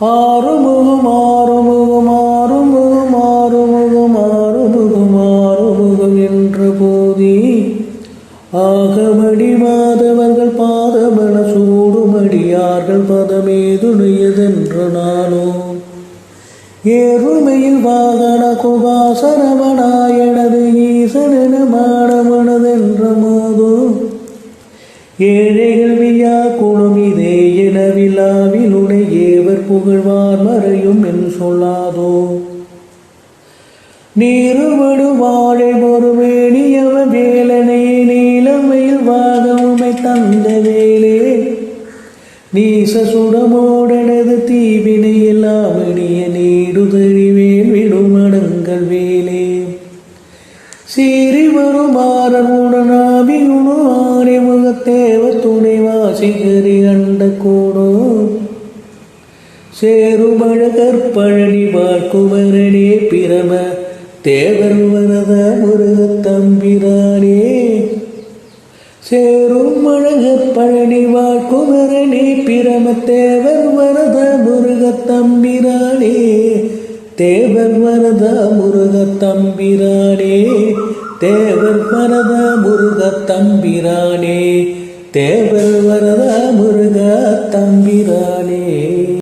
ஆறுமுகம் ஆறுமுகம் ஆறுமுகம் ஆறுமுகம் ஆறுமுகம் ஆறுமுகம் என்ற போதி. ஆகமடி மாதவர்கள் பாதமன சூடுமடியார்கள் பதமே நானோ. ஏறுமையில் வாகன குகாசனமனாயனது ஈசனென மாடமனதென்ற மோதோ ஏழைகள் புகழ்வார் மறையும் என் சொல்லாதோ. நீருமடு வாழை ஒரு வேணியவ வேலனை நீலமையில் வாகவுமை தந்த வேலே. நீச சுடமோடனது தீவினை எல்லாம் இனிய நீடுதழிவேல் விடுமடங்கள் வேலே. சீறி வரும் ஆரமுடனாபியுணு ஆரிமுகத்தேவ துணை வாசிகரி அண்ட கூடோ. சேருமழகற் பழனி வாழ்குமரனே பிரம. தேவர் வரத முருகத் தம்பிரானே. சேரும் அழகர் பழனி வாழ்குமரனே பிரம. தேவர் வரத முருக தம்பிரானே. தேவர் வரத முருக தம்பிரானே. தேவர் வரத முருக தம்பிரானே. தேவர் வரத